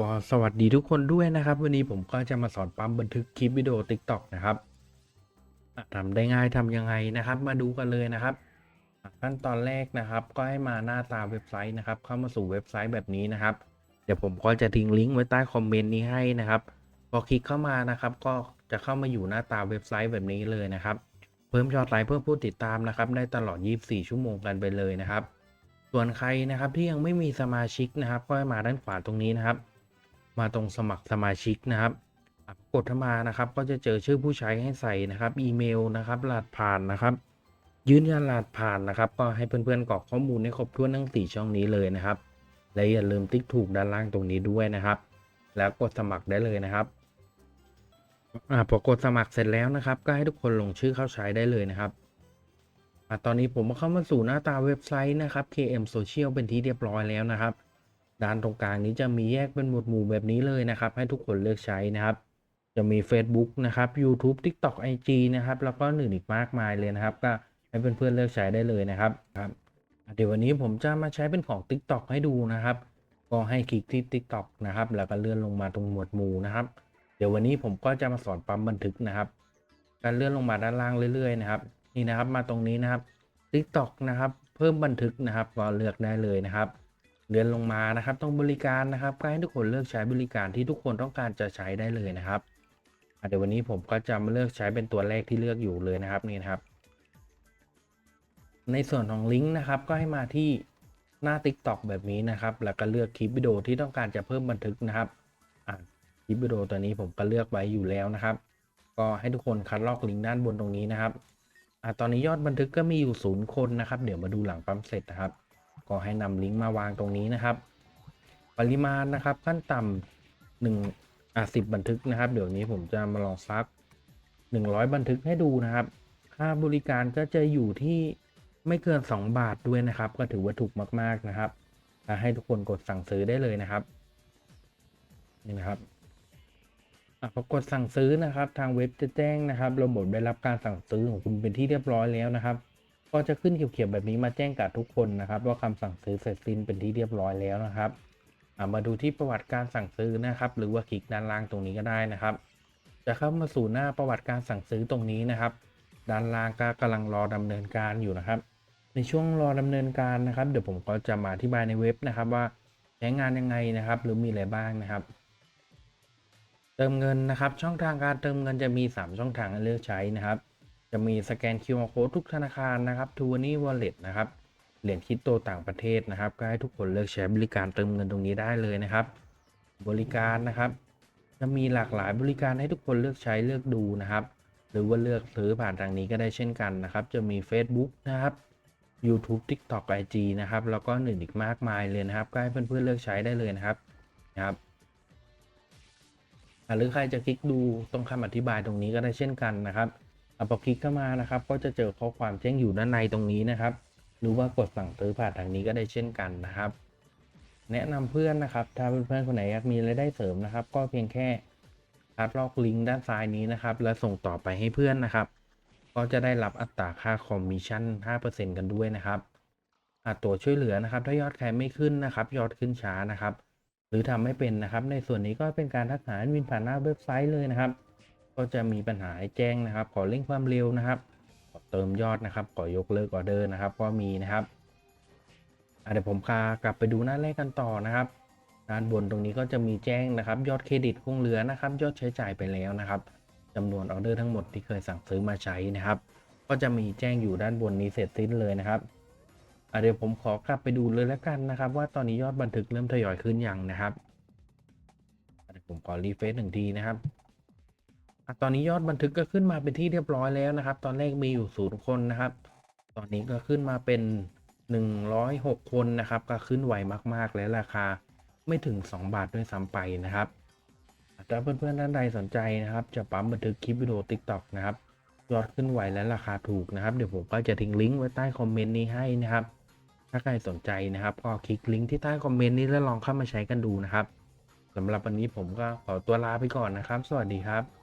ก็สวัสดีทุกคนด้วยนะครับ วันนี้ผมก็จะมาสอนปั๊มบันทึกคลิปวิดีโอ TikTok นะครับทำได้ง่ายทำยังไงนะครับ มาดูกันเลยนะครับ ขั้นตอนแรกนะครับ ก็ให้มาหน้าตาเว็บไซต์นะครับ เข้ามาสู่เว็บไซต์แบบนี้นะครับ เดี๋ยวผมก็จะทิ้งลิงก์ไว้ใต้คอมเมนต์นี้ให้นะครับพอคลิกเข้ามานะครับ ก็จะเข้ามาอยู่หน้าตาเว็บไซต์แบบนี้เลยนะครับ เพิ่มยอดไลค์เพิ่มผู้ติดตามนะครับ ได้ตลอด 24 ชั่วโมงกันไปเลยนะครับ ส่วนใครนะครับที่ยังไม่มีสมาชิกนะครับ ก็ให้มาด้านขวาตรงนี้นะครับ มาตรงสมัครสมาชิกนะครับ กดเข้ามานะครับ ก็จะเจอชื่อผู้ใช้ให้ใส่นะครับอีเมลนะครับรหัสผ่านนะครับ ยืนยันรหัสผ่านนะครับ ก็ให้เพื่อนๆกรอกข้อมูลให้ครบถ้วนทั้งสี่ช่องนี้เลยนะครับ และอย่าลืมติ๊กถูกด้านล่างตรงนี้ด้วยนะครับ แล้วกดสมัครได้เลยนะครับอ่าพอกดสมัครเสร็จแล้วนะครับ ก็ให้ทุกคนลงชื่อเข้าใช้ได้เลยนะครับอะตอนนี้ผมเข้ามาสู่หน้าตาเว็บไซต์นะครับ KM Social เป็นที่เรียบร้อยแล้วนะครับ ด้านตรงกลางนี้จะมีแยกเป็นหมวดหมู่แบบนี้เลยนะครับ ให้ทุกคนเลือกใช้นะครับ จะมี Facebook นะครับ YouTube TikTok IG นะครับ แล้วก็อื่นอีกมากมายเลยนะครับ ก็ให้เพื่อนๆเลือกใช้ได้เลยนะครับครับเดี๋ยววันนี้ผมจะมาใช้เป็นของ TikTok ให้ดูนะครับ ก็ให้คลิกที่ TikTok นะครับ แล้วก็เลื่อนลงมาตรงหมวดหมู่นะครับ เดี๋ยววันนี้ผมก็จะมาสอนปั๊มบันทึกนะครับ การเลื่อนลงมาด้านล่างเรื่อยๆนะครับนี่นะครับมาตรงนี้นะครับ TikTok นะครับ เพิ่มบันทึกนะครับก็เลือกได้เลยนะครับ เลื่อนลงมานะครับตรงบริการนะครับก็ให้ทุกคนเลือกใช้บริการที่ทุกคนต้องการจะใช้ได้เลยนะครับเดี๋ยววันนี้ผมก็จะมาเลือกใช้เป็นตัวแรกที่เลือกอยู่เลยนะครับนี่นะครับ ในส่วนของลิงก์นะครับก็ให้มาที่หน้า TikTok แบบนี้นะครับ แล้วก็เลือกคลิปวิดีโอที่ต้องการจะเพิ่มบันทึกนะครับคลิปวิดีโอตัวนี้ผมก็เลือกไว้อยู่แล้วนะครับ ก็ให้ทุกคนคัดลอกลิงก์ด้านบนตรงนี้นะครับอตอนนี้ยอดบันทึกก็มีอยู่ศูนย์คนนะครับ เดี๋ยวมาดูหลังปั๊มเสร็จนะครับ ก็ให้นำลิงก์มาวางตรงนี้นะครับ ปริมาณนะครับขั้นต่ำหนึ่งอะสิบบันทึกนะครับ เดี๋ยวนี้ผมจะมาลองซักหนึ่งร้อยบันทึกให้ดูนะครับ ค่าบริการก็จะอยู่ที่ไม่เกิน 2 บาทด้วยนะครับ ก็ถือว่าถูกมาก ๆนะครับให้ทุกคนกดสั่งซื้อได้เลยนะครับนี่นะครับอะพอกดสั่งซื้อนะครับ ทางเว็บจะแจ้งนะครับ ระบบได้รับการสั่งซื้อของคุณเป็นที่เรียบร้อยแล้วนะครับ ก็จะขึ้นเขียวๆแบบนี้มาแจ้งกับทุกคนนะครับ ว่าคำสั่งซื้อเสร็จสิ้นเป็นที่เรียบร้อยแล้วนะครับมาดูที่ประวัติการสั่งซื้อนะครับ หรือว่าคลิกด้านล่างตรงนี้ก็ได้นะครับ จะเข้ามาสู่หน้าประวัติการสั่งซื้อตรงนี้นะครับ ด้านล่างก็กำลังรอดำเนินการอยู่นะครับ ในช่วงรอดำเนินการนะครับ เดี๋ยวผมก็จะมาอธิบายในเว็บนะครับว่าใช้งานยังไงนะครับ หรือมีอะไรบ้างนะครับ เติมเงินนะครับ ช่องทางการเติมเงินจะมี 3 ช่องทางให้เลือกใช้นะครับ จะมีสแกน QR Code ทุกธนาคารนะครับ t ูนี่ Wallet นะครับ เหรียญคริปโตต่างประเทศนะครับ ก็ให้ทุกคนเลือกใช้บริการเติมเงินตรงนี้ได้เลยนะครับ บริการนะครับ จะมีหลากหลายบริการให้ทุกคนเลือกใช้เลือกดูนะครับ หรือว่าเลือกซื้อผ่านทางนี้ก็ได้เช่นกันนะครับ จะมี Facebook นะครับ YouTube TikTok IG นะครับ แล้วก็อื่นอีกมากมายเลยนะครับ ก็ให้เพื่อนๆเลือกใช้ได้เลยนะครับนะครับหรือใครจะคลิกดูตรงคำอธิบายตรงนี้ก็ได้เช่นกันนะครับ พอคลิกเข้ามานะครับ ก็จะเจอข้อความแจ้งอยู่ด้านในตรงนี้นะครับ หรือว่ากดสั่งซื้อผ่านทางนี้ก็ได้เช่นกันนะครับ แนะนำเพื่อนนะครับ ถ้าเพื่อนๆคนไหนอยากมีรายได้เสริมนะครับ ก็เพียงแค่คัดลอกลิงก์ด้านซ้ายนี้นะครับ แล้วส่งต่อไปให้เพื่อนนะครับ ก็จะได้รับอัตราค่าคอมมิชชั่น 5%กันด้วยนะครับอัตัวช่วยเหลือนะครับ ถ้ายอดใครไม่ขึ้นนะครับ ยอดขึ้นช้านะครับ หรือทำไม่เป็นนะครับ ในส่วนนี้ก็เป็นการทักหาแอดมินผ่านหน้าเว็บไซต์เลยนะครับ ก็จะมีปัญหาแจ้งนะครับ ขอเร่งความเร็วนะครับ ขอเติมยอดนะครับ ขอยกเลิกออเดอร์นะครับก็มีนะครับเดี๋ยวผมพากลับไปดูหน้าแรกกันต่อนะครับ ด้านบนตรงนี้ก็จะมีแจ้งนะครับ ยอดเครดิตคงเหลือนะครับ ยอดใช้จ่ายไปแล้วนะครับจำนวนออเดอร์ทั้งหมดที่เคยสั่งซื้อมาใช้นะครับ ก็จะมีแจ้งอยู่ด้านบนนี้เสร็จสิ้นเลยนะครับเดี๋ยวผมขอกลับไปดูเลยแล้วกันนะครับ ว่าตอนนี้ยอดบันทึกเริ่มทยอยขึ้นยังนะครับเดี๋ยวผมขอรีเฟซหนึ่งทีนะครับ ตอนนี้ยอดบันทึกก็ขึ้นมาเป็นที่เรียบร้อยแล้วนะครับ ตอนแรกมีอยู่ศูนย์คนนะครับ ตอนนี้ก็ขึ้นมาเป็น 106 คนนะครับ ก็ขึ้นไวมากๆ และราคาไม่ถึง 2 บาทด้วยซ้ำไปนะครับถ้าเพื่อนๆท่านใดสนใจนะครับ จะปั๊มบันทึกคลิปวิดีโอ TikTok นะครับยอดขึ้นไวและราคาถูกนะครับ เดี๋ยวผมก็จะทิ้งลิงก์ไว้ใต้คอมเมนต์นี้ให้นะครับ ถ้าใครสนใจนะครับ ก็คลิกลิงก์ที่ใต้คอมเมนต์นี้แล้วลองเข้ามาใช้กันดูนะครับสำหรับวันนี้ผมก็ขอตัวลาไปก่อนนะครับ สวัสดีครับ